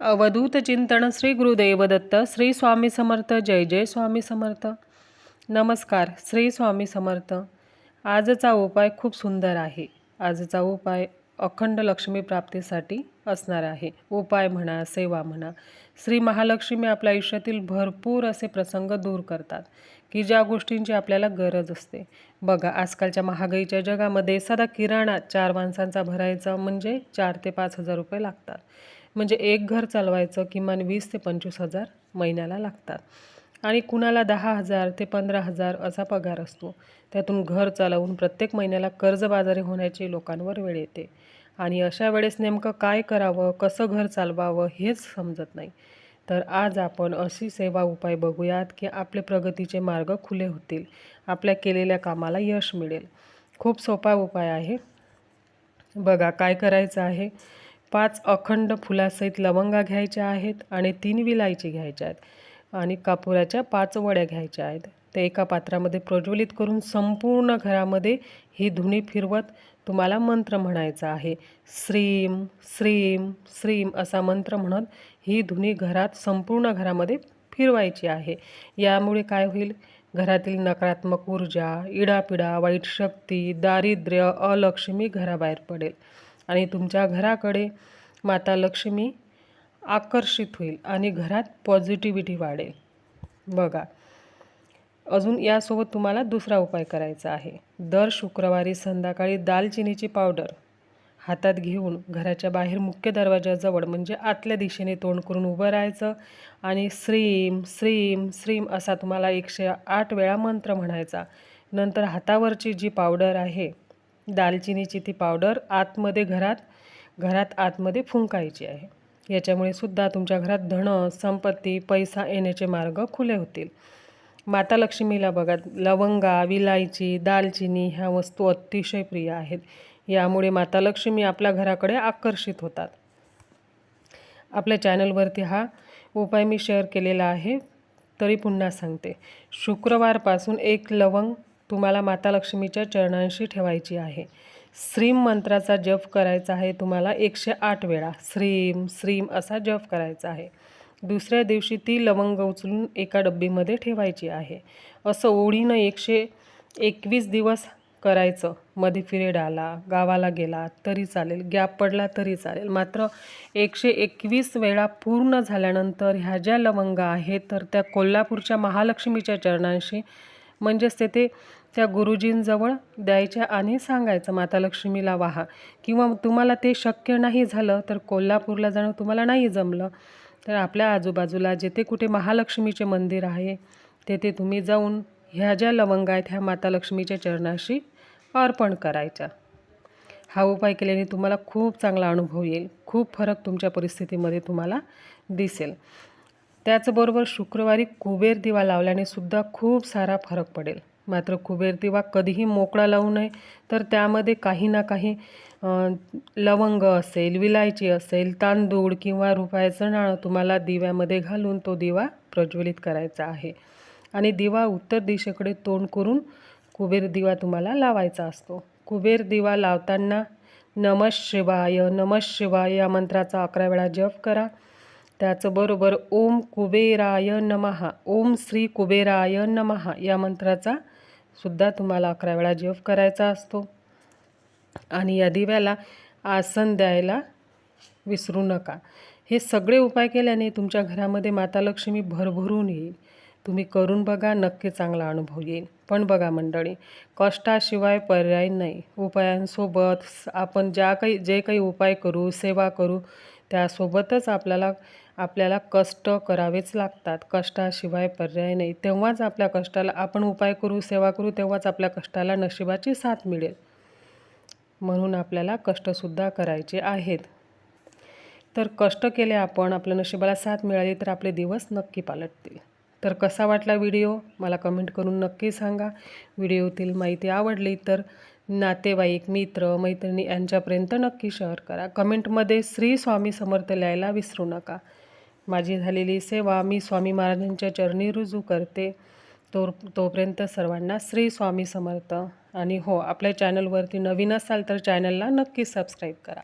अवधूत चिंतन श्री गुरुदेव दत्त श्री स्वामी समर्थ जय जय स्वामी समर्थ. नमस्कार श्री स्वामी समर्थ. आजचा उपाय खूप सुंदर आहे. आजचा उपाय अखंड लक्ष्मी प्राप्तीसाठी असणार आहे. उपाय म्हणा सेवा म्हणा श्री महालक्ष्मी आपल्या आयुष्यातील भरपूर असे प्रसंग दूर करतात की ज्या गोष्टींची आपल्याला गरज असते. बघा आजकालच्या महागाईच्या जगामध्ये साधा किराणा चार माणसांचा भरायचा म्हणजे चार ते पाच हजार रुपये लागतात. म्हणजे एक घर चालवायचं किमान वीस ते पंचवीस हजार महिन्याला लागतात. आणि कुणाला दहा हजार ते पंधरा हजार असा पगार असतो. त्यातून घर चालवून प्रत्येक महिन्याला कर्जबाजारी होण्याची लोकांवर वेळ येते. आणि अशा वेळेस नेमकं काय करावं कसं घर चालवावं हेच समजत नाही. तर आज आपण अशी सेवा उपाय बघूयात की आपले प्रगतीचे मार्ग खुले होतील. आपल्या केलेल्या कामाला यश मिळेल. खूप सोपा उपाय आहे. बघा काय करायचं आहे. पाच अखंड फुलासहित लवंगा घ्यायच्या आहेत आणि तीन विलायची घ्यायच्या आहेत. आणि कापुराच्या पाच वड्या घ्यायच्या आहेत. ते एका पात्रामध्ये प्रज्वलित करून संपूर्ण घरामध्ये ही धुणी फिरवत तुम्हाला मंत्र म्हणायचा आहे. श्रीम श्रीम श्रीम असा मंत्र म्हणत ही धुनी घरात संपूर्ण घरामध्ये फिरवायची आहे. यामुळे काय होईल? घरातील नकारात्मक ऊर्जा इडापिडा वाईट शक्ती दारिद्र्य अलक्ष्मी घराबाहेर पडेल. आणि तुमच्या घराकडे माता लक्ष्मी आकर्षित होईल आणि घरात पॉझिटिव्हिटी वाढेल. बघा अजून यासोबत तुम्हाला दुसरा उपाय करायचा आहे. दर शुक्रवारी संध्याकाळी दालचिनीची पावडर हातात घेऊन घराच्या बाहेर मुख्य दरवाजाजवळ म्हणजे आतल्या दिशेने तोंड करून उभं राहायचं आणि श्रीम श्रीम श्रीम असा तुम्हाला एकशे आठ वेळा मंत्र म्हणायचा. नंतर हातावरची जी पावडर आहे दालचिनीची ती पावडर आतमध्ये घरात घरात आतमध्ये फुंकायची आहे. याच्यामुळे सुद्धा तुमच्या घरात धन संपत्ती पैसा येण्याचे मार्ग खुले होतील. माता लक्ष्मीला बघा लवंगा विलायची दालचिनी ह्या वस्तू अतिशय प्रिय आहेत. यामुळे माता लक्ष्मी आपल्या घराकडे आकर्षित होतात. आपल्या चॅनलवरती हा उपाय मी शेअर केलेला आहे तरी पुन्हा सांगते. शुक्रवारपासून एक लवंग तुम्हाला माता लक्ष्मीच्या चरणांशी ठेवायची आहे. श्रीम मंत्राचा जप करायचा आहे. तुम्हाला एकशे आठ वेळा श्रीम श्रीम असा जप करायचा आहे. दुसऱ्या दिवशी ती लवंग उचलून एका डब्बीमध्ये ठेवायची आहे. असं ओढीनं एकशे एकवीस दिवस करायचं. मध्ये फिरेड आला गावाला गेला तरी चालेल. गॅप पडला तरी चालेल. मात्र एकशे एकवीस वेळा पूर्ण झाल्यानंतर ह्या ज्या लवंगा आहेत तर त्या कोल्हापूरच्या महालक्ष्मीच्या चरणांशी म्हणजेच तेथे त्या गुरुजींजवळ द्यायच्या आणि सांगायचं माता लक्ष्मीला वाहा. किंवा तुम्हाला ते शक्य नाही झालं तर कोल्हापूरला जाणं तुम्हाला नाही जमलं तर आपल्या आजूबाजूला जेथे कुठे महालक्ष्मीचे मंदिर आहे तेथे तुम्ही जाऊन ह्या ज्या लवंगा आहेत ह्या माता लक्ष्मीच्या चरणाशी अर्पण करायच्या. हा उपाय केल्याने तुम्हाला खूप चांगला अनुभव येईल. खूप फरक तुमच्या परिस्थितीमध्ये तुम्हाला दिसेल. त्याचबरोबर शुक्रवारी कुबेर दिवा लावल्याने सुद्धा खूप सारा फरक पडेल. मात्र कुबेर दिवा कधीही मोकळा लावू नये तर त्यामध्ये काही ना काही लवंग असेल विलायची असेल तांदूळ किंवा रुपयाचं नाणं तुम्हाला दिव्यामध्ये घालून तो दिवा प्रज्वलित करायचा आहे. आणि दिवा उत्तर दिशेकडे तोंड करून कुबेर दिवा तुम्हाला लावायचा असतो. कुबेर दिवा लावताना नमः शिवाय नमः शिवाय या मंत्राचा अकरा वेळा जप करा. त्याचबरोबर ओम कुबेराय नमहा ओम श्री कुबेराय नमहा या मंत्राचा सुद्धा तुम्हाला अकरा वेळा जप करायचा असतो. आणि या दिव्याला आसन द्यायला विसरू नका. हे सगळे उपाय केल्याने तुमच्या घरामध्ये माता लक्ष्मी भरभरून येईल. तुम्ही करून बघा नक्की चांगला अनुभव येईल. पण बघा मंडळी कष्टाशिवाय पर्याय नाही. उपायांसोबत आपण ज्या काही जे काही उपाय करू सेवा करू त्यासोबतच आपल्याला आपल्याला कष्ट करावेच लागतात. कष्टाशिवाय पर्याय नाही. तेव्हाच आपल्या कष्टाला आपण उपाय करू सेवा करू तेव्हाच आपल्या कष्टाला नशिबाची साथ मिळेल. म्हणून आपल्याला कष्टसुद्धा करायचे आहेत. तर कष्ट केले आपण आपल्या नशिबाला साथ मिळाली तर आपले दिवस नक्की पालटतील. तर कसा वाटला व्हिडिओ? मला कमेंट करून नक्की सांगा. व्हिडिओतील माहिती आवडली तर नातेवाईक मित्र मैत्रिणी यांच्यापर्यंत नक्की शेअर करा. कमेंटमध्ये श्री स्वामी समर्थ लिहायला विसरू नका. माझी झालेली सेवा मी स्वामी महाराजांच्या चरणी रुजू करते. तो तोपर्यंत सर्वांना श्री स्वामी समर्थ. आणि हो आपल्या चॅनलवरती नवीन असाल तर चॅनलला नक्की सबस्क्राईब करा.